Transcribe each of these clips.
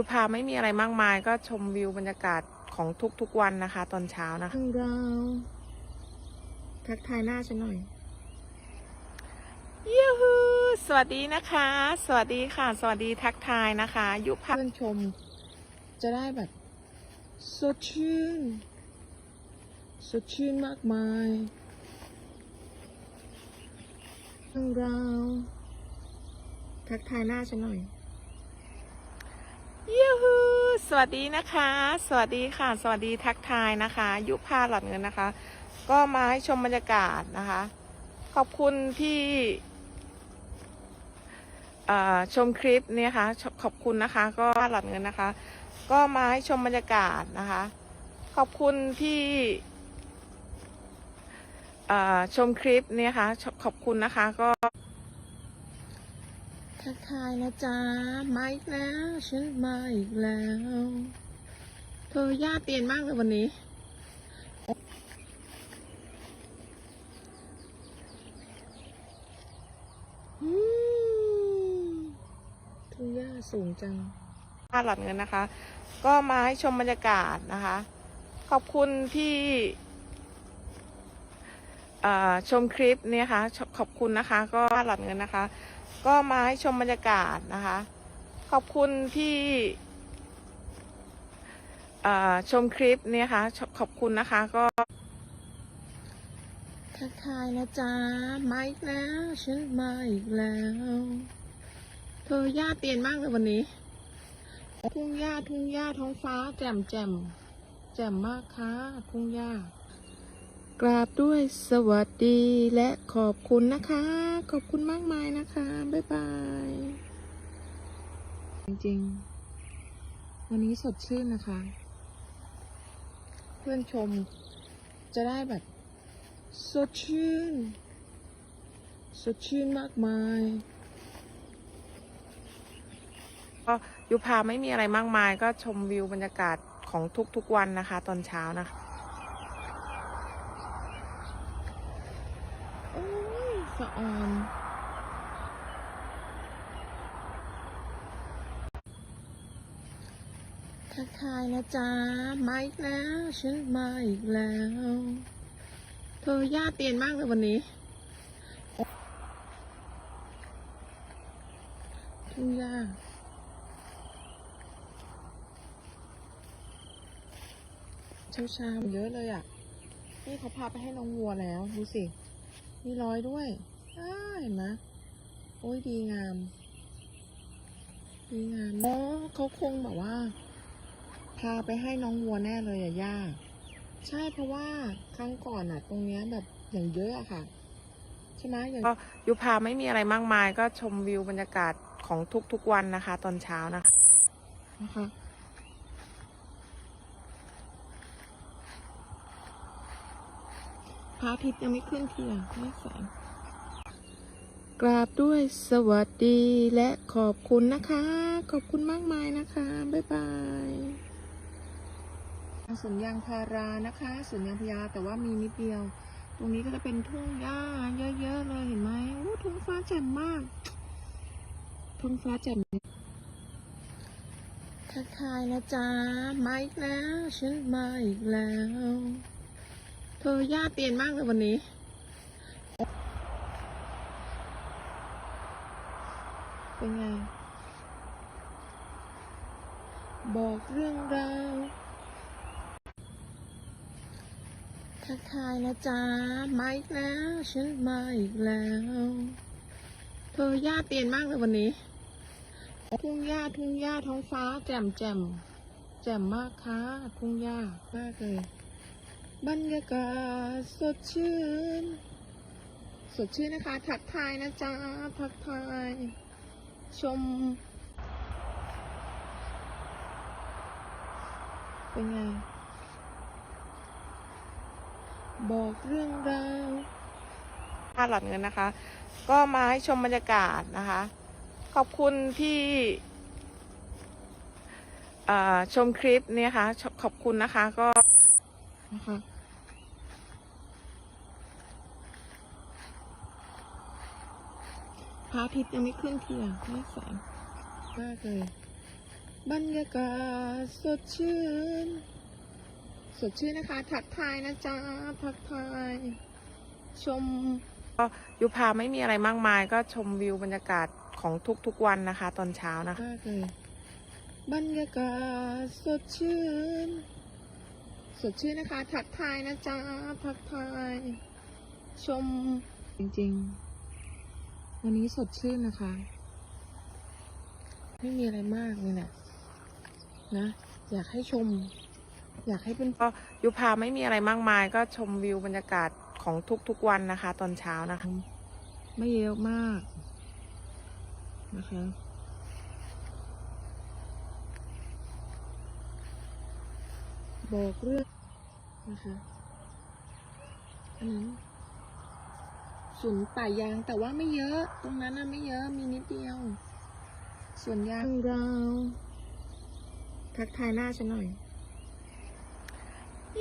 ยุพาไม่มีอะไรมากมาย ก็ชมวิวบรรยากาศของทุกๆวันนะคะ ตอนเช้านะคะเราทักทายหน้าฉันหน่อยยูฮูสวัสดีนะคะ สวัสดีค่ะ สวัสดีทักทายนะคะ ยุพาเพื่อนชม จะได้แบบสดชื่นสดชื่นมากมายเรื่องราวทักทายหน้าฉันหน่อยยูฮู สวัสดีนะคะ สวัสดีค่ะ สวัสดีทักทายนะคะ ยุพาหลอดเงินนะคะ ก็มาให้ชมบรรยากาศนะคะ ขอบคุณที่ชมคลิปนี้นะคะขอบคุณนะคะ ก็หลอดเงินนะคะ ก็มาให้ชมบรรยากาศนะคะ ขอบคุณที่ชมคลิปนี้นะคะขอบคุณนะคะ ก็ ทักทายนะจ๊ะมาอีกแล้วฉันมาอีกแล้ว เธอย่าเตียนมากเลยวันนี้ อืมทุ่งหญ้าสูงจังค่าหลอดเงินนะคะ ก็มาให้ชมบรรยากาศนะคะ ขอบคุณที่ชมคลิปนี้นะคะขอบคุณนะคะ ก็หลอดเงินนะคะ ก็มาให้ชมบรรยากาศนะคะ ขอบคุณที่ชมคลิปนี้นะคะขอบคุณนะคะก็ทักทายนะจ๊ะมาอีกแล้วฉันมาอีกแล้วเธอย่าเตียนมากเลยวันนี้ ทุ่งหญ้าทุ่งหญ้าท้องฟ้า แจ่มแจ่มแจ่มมากค่ะทุ่งหญ้า กราบด้วยสวัสดีและขอบคุณนะคะ ขอบคุณมากมายนะคะ บ๊ายบาย จริงๆ วันนี้สดชื่นนะคะ เพื่อนชมจะได้แบบสดชื่น สดชื่นมากมายก็ยุพาไม่มีอะไรมากมาย ก็ชมวิวบรรยากาศของทุกๆวันนะคะ ตอนเช้านะคะ โอ้ย สะออน ทักทายนะจ๊ะมาอีกแล้วฉันมาอีกแล้ว เธอย่าเตียนมากเลยวันนี้ทุ่งหญ้าเช้าเช้าเยอะเลยอะ นี่เขาพาไปให้น้องวัวแล้ว ดูสิ มีรอยด้วย เห็นไหมโอ้ยดีงาม ดีงามอ๋อเขาคงแบบว่า พาไปให้น้องวัวแน่เลยอะย่า ใช่เพราะว่าครั้งก่อนอะตรงเนี้ยแบบอย่างเยอะอะค่ะ ใช่ไหมอย่างก็ยุพาไม่มีอะไรมากมาย ก็ชมวิวบรรยากาศของทุกๆวันนะคะ ตอนเช้านะคะนะคะพระอาทิตย์ยังไม่ขึ้นทีอะไม่แสง กราบด้วยสวัสดีและขอบคุณนะคะ ขอบคุณมากมายนะคะ บ๊ายบายสวนยางพารานะคะสวนยางพาราแต่ว่ามีนิดเดียว ตรงนี้ก็จะเป็นทุ่งหญ้าเยอะๆเลยเห็นไหมโอ้ท้องฟ้าแจ่มมากท้องฟ้าแจ่มทักทายนะจ๊ะมาอีกแล้วฉันมาอีกแล้ว เธอย่าเตียนมากเลยวันนี้ เป็นไง บอกเรื่องราวทักทายนะจ๊ะมาอีกแล้วฉันมาอีกแล้ว เธอย่าเตียนมากเลยวันนี้ ทุ่งหญ้าทุ่งหญ้าท้องฟ้า แจ่มแจ่มแจ่มมากค่ะทุ่งหญ้ามากเลย บรรยากาศสดชื่น สดชื่นนะคะ ทักทายนะจ๊ะทักทาย ชม เป็นไง บอกเรื่องราวค่าหลอดเงินนะคะ ก็มาให้ชมบรรยากาศนะคะ ขอบคุณที่ชมคลิปนี้นะคะขอบคุณนะคะก็นะคะ พระอาทิตย์ยังไม่ขึ้นเทีอะไม่แสงมากเลย บรรยากาศสดชื่น สดชื่นนะคะ ทักทายนะจ๊ะ ทักทาย ชมก็ยุพาไม่มีอะไรมากมาย ก็ชมวิวบรรยากาศของทุกๆวันนะคะ ตอนเช้านะคะมากเลยบรรยากาศสดชื่น สดชื่นนะคะ ทักทายนะจ๊ะ ทักทาย ชมจริงๆ วันนี้สดชื่นนะคะ ไม่มีอะไรมากเลยนะนะ อยากให้ชม อยากให้เป็นก็ยุพาไม่มีอะไรมากมาย ก็ชมวิวบรรยากาศของทุกๆวันนะคะ ตอนเช้านะคะ ไม่เยอะมากนะคะบอกเรื่องนะคะอันนั้น สวนป่ายางแต่ว่าไม่เยอะ ตรงนั้นน่ะไม่เยอะมีนิดเดียวสวนยางเราทักทายหน้าฉันหน่อย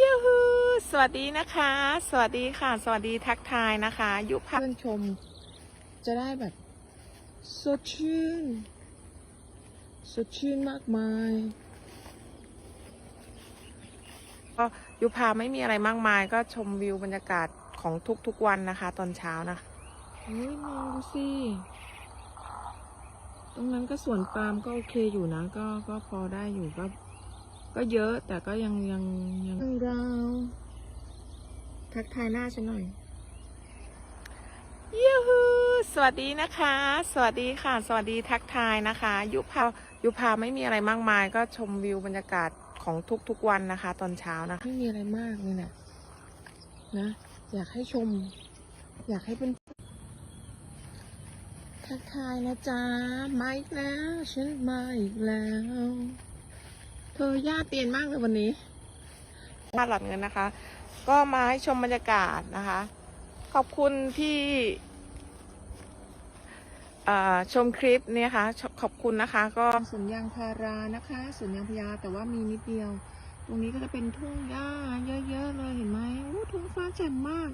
ยูฮูสวัสดีนะคะ สวัสดีค่ะ สวัสดีทักทายนะคะ ยุพาเพื่อนชม จะได้แบบ สดชื่น สดชื่นมากมายก็ยุพาไม่มีอะไรมากมาย ก็ชมวิวบรรยากาศ ของทุกๆวันนะคะ ตอนเช้านะคะเฮ้ยมองดูสิ ตรงนั้นก็สวนปาล์มก็โอเคอยู่นะ ก็ก็พอได้อยู่ก็ ก็เยอะแต่ก็ยังยังยังเราทักทายหน้าฉันหน่อยยูฮูสวัสดีนะคะ สวัสดีค่ะ สวัสดีทักทายนะคะ ยุพายุพาไม่มีอะไรมากมาย ก็ชมวิวบรรยากาศของทุกๆวันนะคะ ตอนเช้านะคะไม่มีอะไรมากเลยนะนะ อยากให้ชม อยากให้เป็นทักทายนะจ๊ะมาอีกแล้วฉันมาอีกแล้ว เธอย่าเตียนมากเลยวันนี้บ้านหลอดเงินนะคะ ก็มาให้ชมบรรยากาศนะคะ ขอบคุณที่เอ่อชมคลิปเนี่ยค่ะชขอบคุณนะคะ ก็สวนยางพารานะคะสวนยางพาราแต่ว่ามีนิดเดียว ตรงนี้ก็จะเป็นทุ่งหญ้าเยอะๆเลยเห็นไหมโอ้ทุ่งฟ้าแจ่มมาก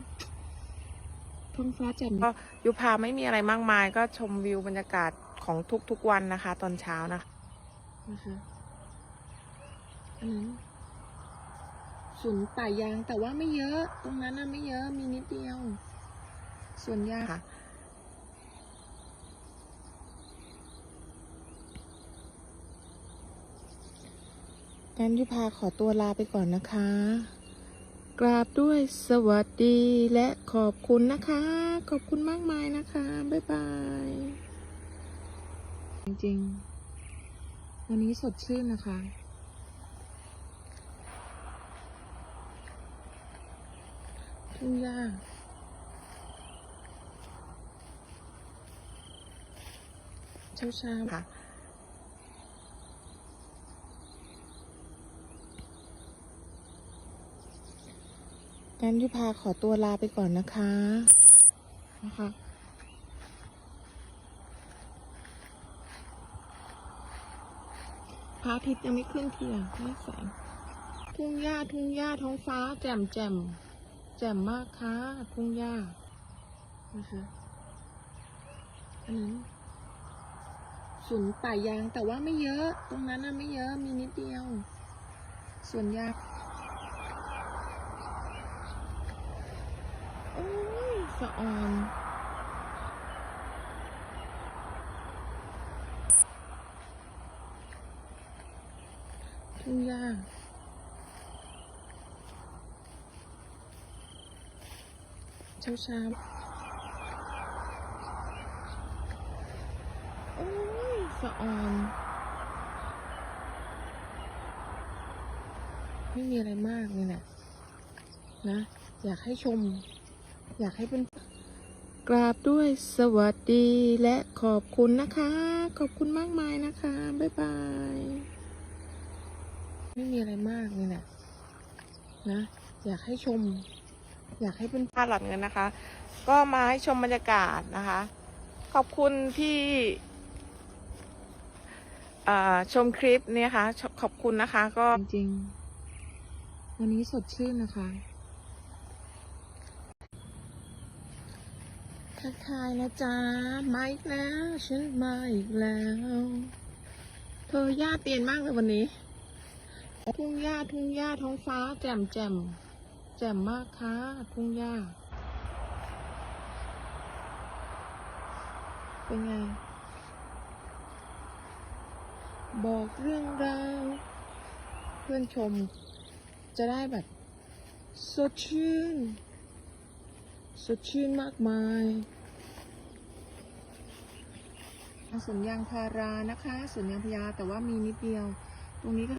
ทุ่งฟ้าแจ่มก็ยุพาไม่มีอะไรมากมาย ก็ชมวิวบรรยากาศของทุกๆวันนะคะ ตอนเช้านะคะนะคะอันนั้นสวนป่ายางแต่ว่าไม่เยอะ ตรงนั้นน่ะไม่เยอะมีนิดเดียวสวนยางค่ะ งั้นยุพาขอตัวลาไปก่อนนะคะ กราบด้วยสวัสดีและขอบคุณนะคะ ขอบคุณมากมายนะคะ บ๊ายบาย จริงๆ วันนี้สดชื่นนะคะทุ่งหญ้าเช้าเช้าๆค่ะ งั้นยุพาขอตัวลาไปก่อนนะคะ นะคะพระอาทิตย์ยังไม่ขึ้นเทียไม่แสงทุ่งหญ้าทุ่งหญ้าท้องฟ้า แจ่มแจ่มแจ่มมากค่ะทุ่งหญ้านะคะอันนั้สวนป่ายางแต่ว่าไม่เยอะ ตรงนั้นน่ะไม่เยอะมีนิดเดียวสวนยาง โอ้ย สะออนทุ่งหญ้าเช้าเช้าๆโอ้ยสะออนไม่มีอะไรมากเลยนะนะ อยากให้ชม อยากให้เป็น กราบด้วยสวัสดีและขอบคุณนะคะ ขอบคุณมากมายนะคะ บ๊ายบาย ไม่มีอะไรมากเลยนะนะ อยากให้ชม อยากให้เป็นบ้านหลอดเงินนะคะ ก็มาให้ชมบรรยากาศนะคะ ขอบคุณที่เอ่อชมคลิปเนี่ยค่ะชขอบคุณนะคะ ก็จริงๆวันนี้สดชื่นนะคะ ทักทายนะจ๊ะมาอีกแล้วฉันมาอีกแล้วเธเธอหญ้าเตียนมากเลยวันนี้ ทุ่งหญ้าทุ่งหญ้าท้องฟ้า แจ่มแจ่มแจ่มมากค่ะทุ่งหญ้าเป็นไง บอกเรื่องราวเพื่อนชมจะได้แบบ สดชื่น สดชื่นมากมายสวนยางพารานะคะสวนยางพาราแต่ว่ามีนิดเดียว ตรงนี้ก็